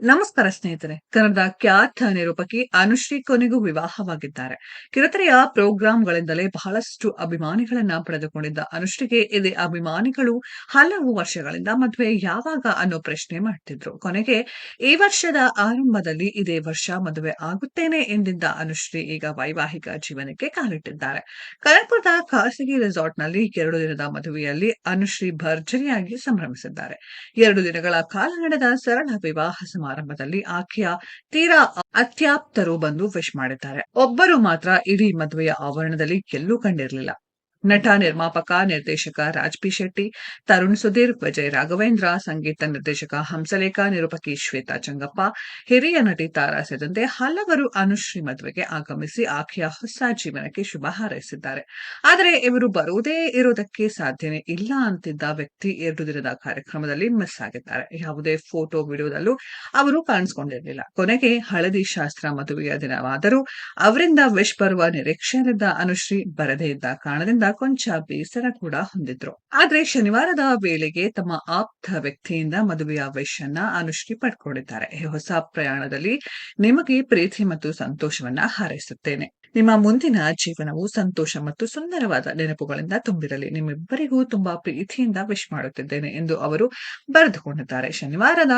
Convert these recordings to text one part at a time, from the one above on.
ನಮಸ್ಕಾರ ಸ್ನೇಹಿತರೆ, ಕನ್ನಡದ ಖ್ಯಾತ ನಿರೂಪಕಿ ಅನುಶ್ರೀ ಕೊನೆಗೂ ವಿವಾಹವಾಗಿದ್ದಾರೆ. ಕಿರುತೆರೆಯ ಪ್ರೋಗ್ರಾಂಗಳಿಂದಲೇ ಬಹಳಷ್ಟು ಅಭಿಮಾನಿಗಳನ್ನ ಪಡೆದುಕೊಂಡಿದ್ದ ಅನುಶ್ರೀಗೆ ಇದೇ ಅಭಿಮಾನಿಗಳು ಹಲವು ವರ್ಷಗಳಿಂದ ಮದುವೆ ಯಾವಾಗ ಅನ್ನೋ ಪ್ರಶ್ನೆ ಮಾಡ್ತಿದ್ರು. ಕೊನೆಗೆ, ಈ ವರ್ಷದ ಆರಂಭದಲ್ಲಿ ಇದೇ ವರ್ಷ ಮದುವೆ ಆಗುತ್ತೇನೆ ಎಂದಿದ್ದ ಅನುಶ್ರೀ ಈಗ ವೈವಾಹಿಕ ಜೀವನಕ್ಕೆ ಕಾಲಿಟ್ಟಿದ್ದಾರೆ. ಕನಕಪುರದ ಖಾಸಗಿ ರೆಸಾರ್ಟ್ನಲ್ಲಿ ಎರಡು ದಿನದ ಮದುವೆಯಲ್ಲಿ ಅನುಶ್ರೀ ಭರ್ಜರಿಯಾಗಿ ಸಂಭ್ರಮಿಸಿದ್ದಾರೆ. ಎರಡು ದಿನಗಳ ಕಾಲ ನಡೆದ ಸರಳ ವಿವಾಹ ಸಮಾರಂಭದಲ್ಲಿ ಆಕೆಯ ತೀರಾ ಅತ್ಯಾಪ್ತರು ಬಂದು ವಿಶ್ ಮಾಡಿದ್ದಾರೆ. ಒಬ್ಬರು ಮಾತ್ರ ಇಡೀ ಮದುವೆಯ ಆವರಣದಲ್ಲಿ ಎಲ್ಲೂ ಕಂಡಿರಲಿಲ್ಲ. ನಟ, ನಿರ್ಮಾಪಕ, ನಿರ್ದೇಶಕ ರಾಜ್ ಪಿ ಶೆಟ್ಟಿ, ತರುಣ್ ಸುಧೀರ್, ವಿಜಯ್ ರಾಘವೇಂದ್ರ, ಸಂಗೀತ ನಿರ್ದೇಶಕ ಹಂಸಲೇಖ, ನಿರೂಪಕಿ ಶ್ವೇತಾ ಚಂಗಪ್ಪ, ಹಿರಿಯ ನಟಿ ತಾರಾ ಸೇರಿದಂತೆ ಹಲವರು ಅನುಶ್ರೀ ಮದುವೆಗೆ ಆಗಮಿಸಿ ಆಕೆಯ ಹೊಸ ಜೀವನಕ್ಕೆ ಶುಭ ಹಾರೈಸಿದ್ದಾರೆ. ಆದರೆ ಇವರು ಬರುವುದೇ ಇರೋದಕ್ಕೆ ಸಾಧ್ಯನೇ ಇಲ್ಲ ಅಂತಿದ್ದ ವ್ಯಕ್ತಿ ಎರಡು ದಿನದ ಕಾರ್ಯಕ್ರಮದಲ್ಲಿ ಮಿಸ್ ಆಗಿದ್ದಾರೆ. ಯಾವುದೇ ಫೋಟೋ, ವಿಡಿಯೋದಲ್ಲೂ ಅವರು ಕಾಣಿಸಿಕೊಂಡಿರಲಿಲ್ಲ. ಕೊನೆಗೆ ಹಳದಿ ಶಾಸ್ತ್ರ ಮದುವೆಯ ದಿನವಾದರೂ ಅವರಿಂದ ವಿಶ್ ಬರುವ ನಿರೀಕ್ಷೆಯಲ್ಲಿದ್ದ ಅನುಶ್ರೀ ಬರದೇ ಇದ್ದ ಕಾರಣದಿಂದ ಕೊಂಚ ಬೇಸರ ಕೂಡ ಹೊಂದಿದ್ರು. ಆದ್ರೆ ಶನಿವಾರದ ವೇಳೆಗೆ ತಮ್ಮ ಆಪ್ತ ವ್ಯಕ್ತಿಯಿಂದ ಮದುವೆಯ ವಯಸ್ಸನ್ನ ಅನುಷ್ಕಿ ಪಡ್ಕೊಂಡಿದ್ದಾರೆ. ಹೊಸ ಪ್ರಯಾಣದಲ್ಲಿ ನಿಮಗೆ ಪ್ರೀತಿ ಮತ್ತು ಸಂತೋಷವನ್ನ ಹಾರೈಸುತ್ತೇನೆ. ನಿಮ್ಮ ಮುಂದಿನ ಜೀವನವು ಸಂತೋಷ ಮತ್ತು ಸುಂದರವಾದ ನೆನಪುಗಳಿಂದ ತುಂಬಿರಲಿ. ನಿಮ್ಮಿಬ್ಬರಿಗೂ ತುಂಬಾ ಪ್ರೀತಿಯಿಂದ ವಿಶ್ ಮಾಡುತ್ತಿದ್ದೇನೆ ಎಂದು ಅವರು ಬರೆದುಕೊಂಡಿದ್ದಾರೆ. ಶನಿವಾರದ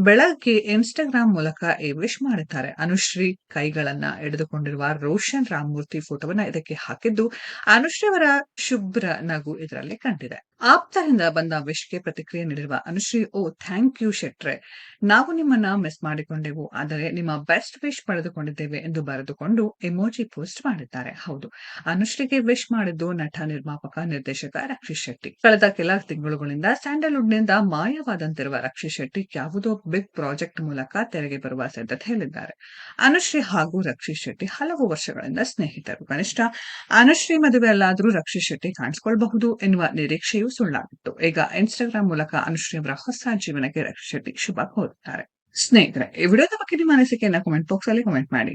ಬೆಳಗ್ಗೆ ಇನ್ಸ್ಟಾಗ್ರಾಂ ಮೂಲಕ ಈ ವಿಶ್ ಮಾಡಿದ್ದಾರೆ. ಅನುಶ್ರೀ ಕೈಗಳನ್ನ ಎಳೆದುಕೊಂಡಿರುವ ರೋಷನ್ ರಾಮಮೂರ್ತಿ ಫೋಟೋವನ್ನ ಇದಕ್ಕೆ ಹಾಕಿದ್ದು ಅನುಶ್ರೀ ಅವರ ಶುಭ್ರ ನಗು ಇದರಲ್ಲಿ ಕಂಡಿದೆ. ಆಪ್ತರಿಂದ ಬಂದ ವಿಶ್ಗೆ ಪ್ರತಿಕ್ರಿಯೆ ನೀಡಿರುವ ಅನುಶ್ರೀ, ಓ ಥ್ಯಾಂಕ್ ಯು ಶೆಟ್ರೆ. ನಾವು ನಿಮ್ಮನ್ನ ಮಿಸ್ ಮಾಡಿಕೊಂಡೆವು. ಆದರೆ ನಿಮ್ಮ ಬೆಸ್ಟ್ ವಿಶ್ ಪಡೆದುಕೊಂಡಿದ್ದೇವೆ ಎಂದು ಬರೆದುಕೊಂಡು ಎಮೋಜಿ ಪೋಸ್ಟ್ ಮಾಡಿದ್ದಾರೆ. ಹೌದು. ಅನುಶ್ರೀಗೆ ವಿಶ್ ಮಾಡಿದ್ದು ನಟ, ನಿರ್ಮಾಪಕ, ನಿರ್ದೇಶಕ ರಕ್ಷಿತ್ ಶೆಟ್ಟಿ. ಕಳೆದ ಕೆಲ ತಿಂಗಳುಗಳಿಂದ ಸ್ಯಾಂಡಲ್ವುಡ್ನಿಂದ ಮಾಯವಾದಂತಿರುವ ರಕ್ಷಿತ್ ಶೆಟ್ಟಿ ಯಾವುದೋ ಬಿಗ್ ಪ್ರಾಜೆಕ್ಟ್ ಮೂಲಕ ತೆರೆಗೆ ಬರುವ ಸಿದ್ಧತೆಯಲ್ಲಿದ್ದಾರೆ ಅನುಶ್ರೀ ಹಾಗೂ ರಕ್ಷಿತ್ ಶೆಟ್ಟಿ ಹಲವು ವರ್ಷಗಳಿಂದ ಸ್ನೇಹಿತರು. ಕನಿಷ್ಠ ಅನುಶ್ರೀ ಮದುವೆಯಲ್ಲಾದರೂ ರಕ್ಷಿತ್ ಶೆಟ್ಟಿ ಕಾಣಿಸಿಕೊಳ್ಳಬಹುದು ಎನ್ನುವ ನಿರೀಕ್ಷೆಯು ಸುಳ್ಳಾಗಿತ್ತು. ಈಗ ಇನ್ಸ್ಟಾಗ್ರಾಂ ಮೂಲಕ ಅನುಶ್ರೀ ಅವರ ಹೊಸ ಜೀವನಕ್ಕೆ ರಕ್ಷಿತ್ ಶೆಟ್ಟಿ ಶುಭ ಕೋರುತ್ತಾರೆ. ಸ್ನೇಹಿತರೆ, ಈ ವಿಡಿಯೋದ ಬಗ್ಗೆ ನಿಮ್ಮ ಅನಿಸಿಕೆಯನ್ನ ಕಮೆಂಟ್ ಬಾಕ್ಸ್ ಅಲ್ಲಿ ಕಮೆಂಟ್ ಮಾಡಿ.